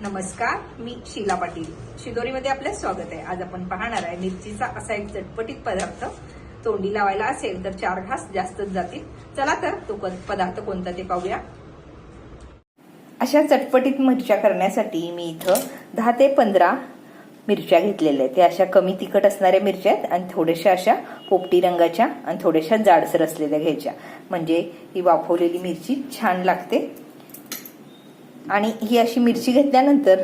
नमस्कार मी शीला पाटील. शिदोरीमध्ये आपलं स्वागत आहे. आज आपण पाहणार आहे मिरचीचा असा एक चटपटीत पदार्थ तोंडी लावायला असेल तर चार घास जास्तच जातील. चला तर तो क- पदार्थ कोणता ते पाहूया. अशा चटपटीत मिरच्या करण्यासाठी मी इथं दहा ते पंधरा मिरच्या घेतलेल्या आहेत. त्या अशा कमी तिखट असणाऱ्या मिरच्या आहेत आणि थोड्याशा अशा पोपटी रंगाच्या आणि थोड्याशा जाडसर असलेल्या घ्यायच्या. म्हणजे ही वाफवलेली मिरची छान लागते. आणि ही अशी मिरची घेतल्यानंतर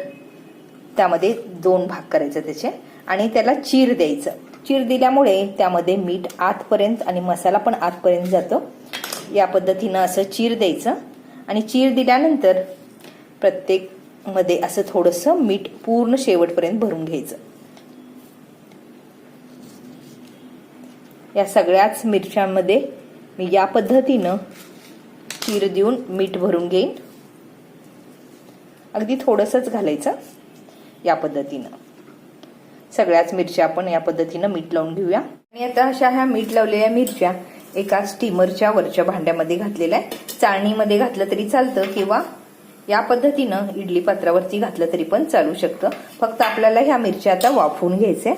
त्यामध्ये दोन भाग करायचे त्याचे. आणि त्याला चीर द्यायचं. चीर दिल्यामुळे त्यामध्ये मीठ आतपर्यंत आणि मसाला पण आतपर्यंत जातो. या पद्धतीनं असं चीर द्यायचं. आणि चीर दिल्यानंतर प्रत्येकमध्ये असं थोडंसं मीठ पूर्ण शेवटपर्यंत भरून घ्यायचं. या सगळ्याच मिरच्यांमध्ये मी या पद्धतीनं चीर देऊन मीठ भरून घेईन. अगदी थोडंसंच घालायचं या पद्धतीनं. सगळ्याच मिरच्या आपण या पद्धतीनं मीठ लावून घेऊया. आणि आता अशा ह्या मीठ लावलेल्या मिरच्या एका स्टीमरच्या वरच्या भांड्यामध्ये घातलेल्या आहे चाळणीमध्ये घातलं तरी चालतं किंवा या पद्धतीनं इडली पात्रावरती घातलं तरी पण चालू शकतं. फक्त आपल्याला ह्या मिरच्या आता वाफवून घ्यायचे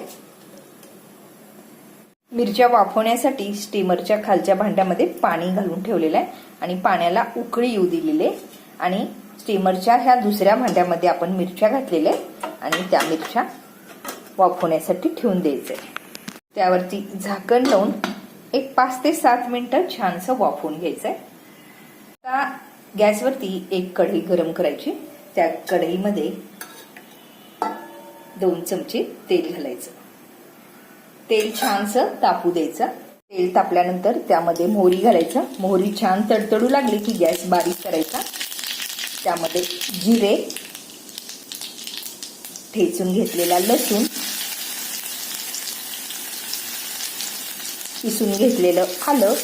मिरच्या वाफवण्यासाठी स्टीमरच्या खालच्या भांड्यामध्ये पाणी घालून ठेवलेलं आहे. आणि पाण्याला उकळी येऊ दिलेली आणि स्टीमरच्या ह्या दुसऱ्या भांड्यामध्ये आपण मिरच्या घातलेल्या आहे आणि त्या मिरच्या वाफवण्यासाठी ठेवून द्यायचे त्यावरती झाकण लावून एक पाच ते सात मिनटं छानसं वाफवून घ्यायचंय. आता गॅसवरती एक कढई गरम करायची. त्या कढईमध्ये दोन चमचे तेल घालायचं. तेल छानसं तापू द्यायचं. तेल तापल्यानंतर त्यामध्ये मोहरी घालायचं. मोहरी छान तडतडू लागली की गॅस बारीक करायचा. त्यामध्ये जिरे ठेचून घेतलेला लसूण किसून घेतलेलं आलं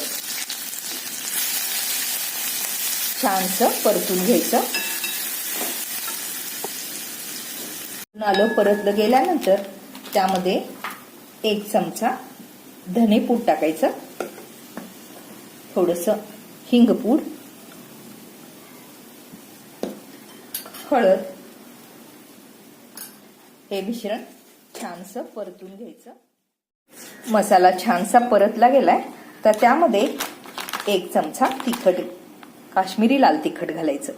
छानसं परतून घ्यायचं. आलं परतलं गेल्यानंतर त्यामध्ये एक चमचा धनेपूड टाकायचं. थोडस हिंगपूड हळद हे मिश्रण छानसं परतून घ्यायचं. मसाला छानसा परतला गेलाय तर त्यामध्ये एक चमचा तिखट काश्मीरी लाल तिखट घालायचं.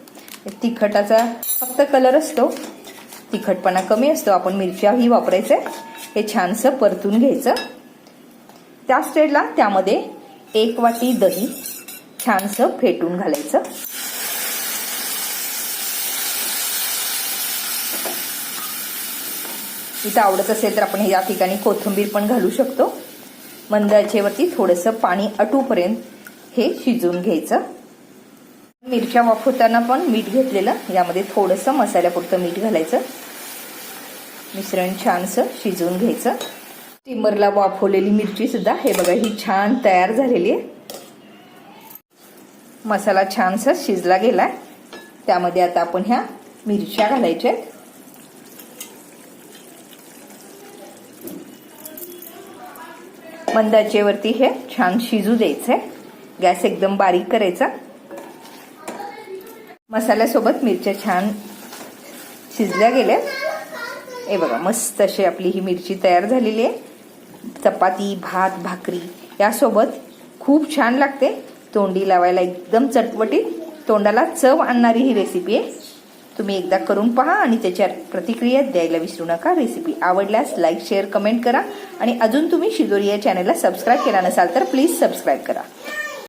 तिखटाचा फक्त कलर असतो तिखटपणा कमी असतो आपण मिरच्याही वापरायचं. हे छानसं परतून घ्यायचं. त्या स्टेजला त्यामध्ये एक वाटी दही छानसं फेटून घालायचं. इथं आवडत असेल तर आपण या ठिकाणी कोथिंबीर पण घालू शकतो. मंदळचेवरती थोडंसं पाणी अटूपर्यंत हे शिजवून घ्यायचं. मिरच्या वाफवताना पण मीठ घेतलेलं यामध्ये थोडंसं मसाल्यापुरतं मीठ घालायचं. मिश्रण छानसं शिजवून घ्यायचं. स्टीमरला वाफवलेली मिरची सुद्धा हे बघा ही छान तयार झालेली आहे. मसाला छानसा शिजला गेलाय. त्यामध्ये आता आपण ह्या मिरच्या घालायच्या आहेत. मंदाचेवरती हे छान शिजू द्यायचंय गॅस एकदम बारीक करायचा. मसाल्यासोबत मिरच्या छान शिजल्या गेल्या. हे बघा मस्त अशी आपली ही मिरची तयार झालेली आहे. चपाती भात भाकरी यासोबत खूप छान लागते. तोंडी लावायला एकदम चटपटीत. तोंडाला चव आणणारी ही रेसिपी आहे. तुम्ही एकदा करून पहा आणि त्याच्या प्रतिक्रिया द्यायला विसरू नका. रेसिपी आवडल्यास लाईक शेअर कमेंट करा. आणि अजून तुम्ही शिदोरी या चॅनलला सबस्क्राईब केला नसाल तर प्लीज सबस्क्राईब करा.